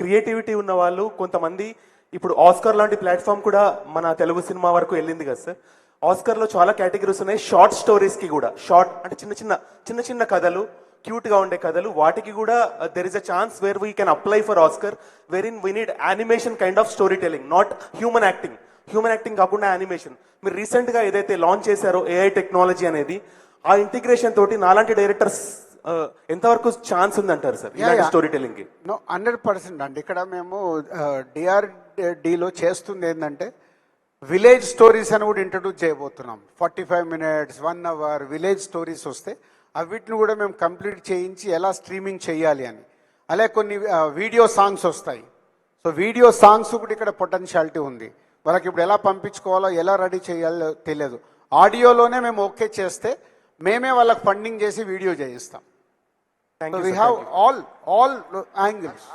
Creativity ఉన్న వాళ్ళు కొంతమంది ఇప్పుడు ఆస్కర్ లాంటి ప్లాట్ఫామ్ కూడా మన తెలుగు సినిమా వరకు వెళ్ళింది కదా సార్. ఆస్కర్లో చాలా కేటగిరీస్ ఉన్నాయి. షార్ట్ స్టోరీస్కి కూడా షార్ట్ అంటే చిన్న చిన్న చిన్న చిన్న కథలు క్యూట్గా ఉండే కథలు వాటికి కూడా there is a chance where we can apply for Oscar where in we need animation kind of story telling not human acting human acting కాకుండా యానిమేషన్ మీరు రీసెంట్గా ఏదైతే లాంచ్ చేశారో ఏఐ టెక్నాలజీ అనేది ఆ ఇంటిగ్రేషన్ తోటి నాలాంటి డైరెక్టర్స్ ఎంతవరకు ఛాన్స్ ఉందంటారు సార్? ఇలాంటి yeah. స్టోరీ టెలింగ్కి. నో హండ్రెడ్ పర్సెంట్ అండి. ఇక్కడ మేము డిఆర్డిలో చేస్తుంది ఏంటంటే విలేజ్ స్టోరీస్ అని కూడా ఇంట్రడ్యూస్ చేయబోతున్నాం. Forty five minutes one hour village stories వస్తే అవిటిని కూడా మేము కంప్లీట్ చేయించి ఎలా స్ట్రీమింగ్ చేయాలి అని. అలాగే కొన్ని వీడియో సాంగ్స్ వస్తాయి. సో వీడియో సాంగ్స్ కూడా ఇక్కడ పొటెన్షియాలిటీ ఉంది. వాళ్ళకి ఇప్పుడు ఎలా పంపించుకోవాలో ఎలా రెడీ చేయాలో తెలియదు. ఆడియోలోనే మేము ఓకే చేస్తే మేమే వాళ్ళకి ఫండింగ్ చేసి వీడియో చేయిస్తాం. Thank so you, we sir. have all all angles.